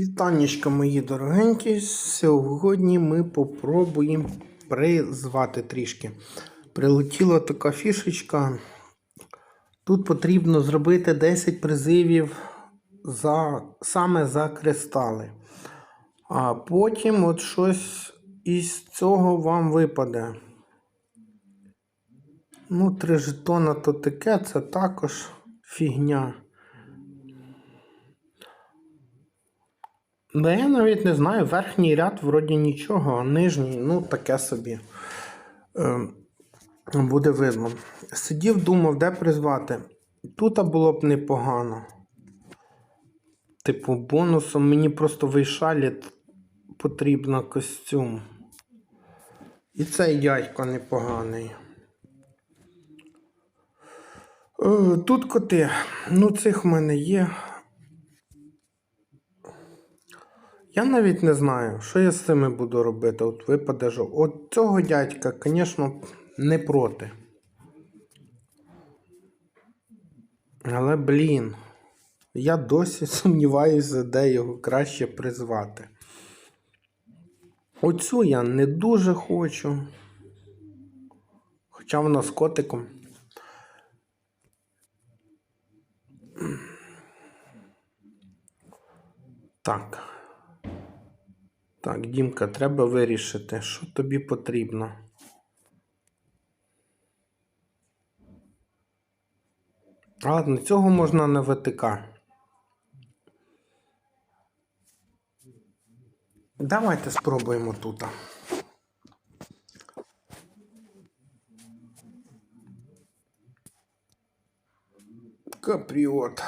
Вітанечка, мої дорогенькі. Сьогодні ми попробуємо призвати трішки. Прилетіла така фішечка. Тут потрібно зробити 10 призивів за, саме за кристали. А потім от щось із цього вам випаде. Ну, три жетона то таке, це також фігня. Да я навіть не знаю, верхній ряд вроді нічого, а нижній, ну таке собі. Е, буде видно. Сидів, думав, де призвати. Тут було б непогано. Типу, бонусом мені просто вийшаліт потрібно костюм. І цей дядько непоганий. Е, Тут коти. Ну, цих в мене є. Я навіть не знаю, що я з цими буду робити. От випаде жов. От цього дядька, звісно, не проти. Але, блін, я досі сумніваюся, де його краще призвати. Оцю я не дуже хочу. Хоча вона з котиком. Так. Так, Дімка, треба вирішити, що тобі потрібно. Ладно, цього можна на ВТК. Давайте спробуємо тут. Капріот.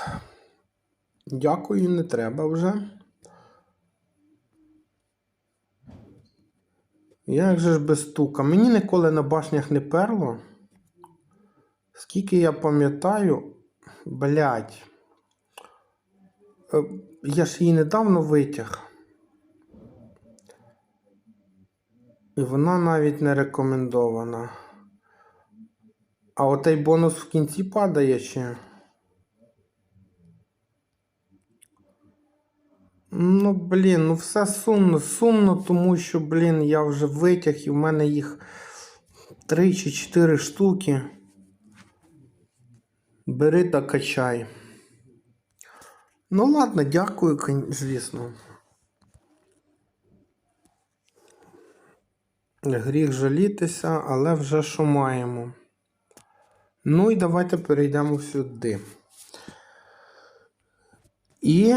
Дякую, не треба вже. Як же ж без тука? Мені ніколи на башнях не перло. Скільки я пам'ятаю, блядь. Е, Я ж її недавно витяг. І вона навіть не рекомендована. А отей бонус в кінці падає ще. Ну, блін, ну все сумно. Сумно, тому що, блін, я вже витяг і в мене їх 3 чи 4 штуки. Бери та качай. Ну ладно, дякую, звісно. Гріх жалітися, але вже що маємо. Ну і давайте перейдемо сюди. І.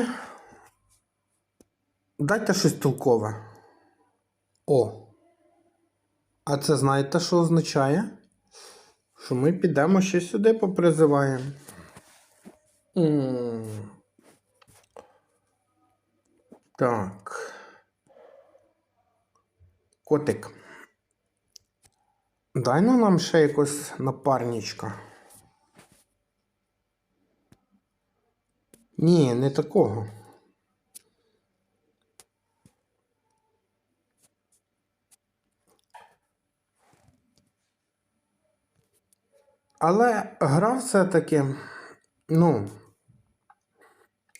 Дайте щось толкове. О. А це знаєте, що означає? Що ми підемо ще сюди попризиваємо. М. Так. Котик. Дай ну нам ще якось напарничка. Ні, не такого. Але гра все-таки, ну,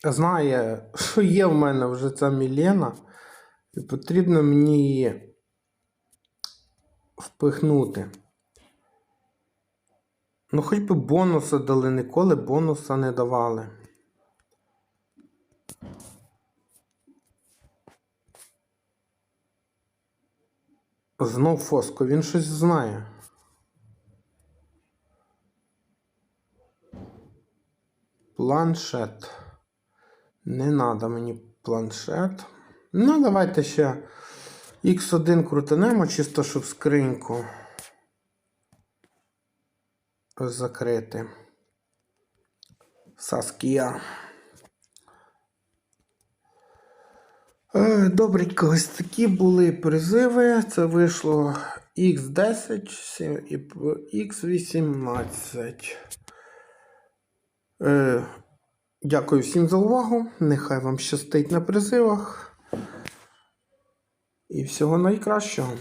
знає, що є в мене вже ця Мілена, і потрібно мені її впихнути. Ну, хоч би бонуси дали, ніколи бонуса не давали. Знов Фоско, він щось знає. Планшет. Не надо мені планшет. Ну, давайте ще X1 крутанемо, чисто щоб скриньку закрити. Саскія. Е, Добренько, ось такі були призиви. Це вийшло X10 і X18. Е, Дякую всім за увагу. Нехай вам щастить на призивах. І всього найкращого.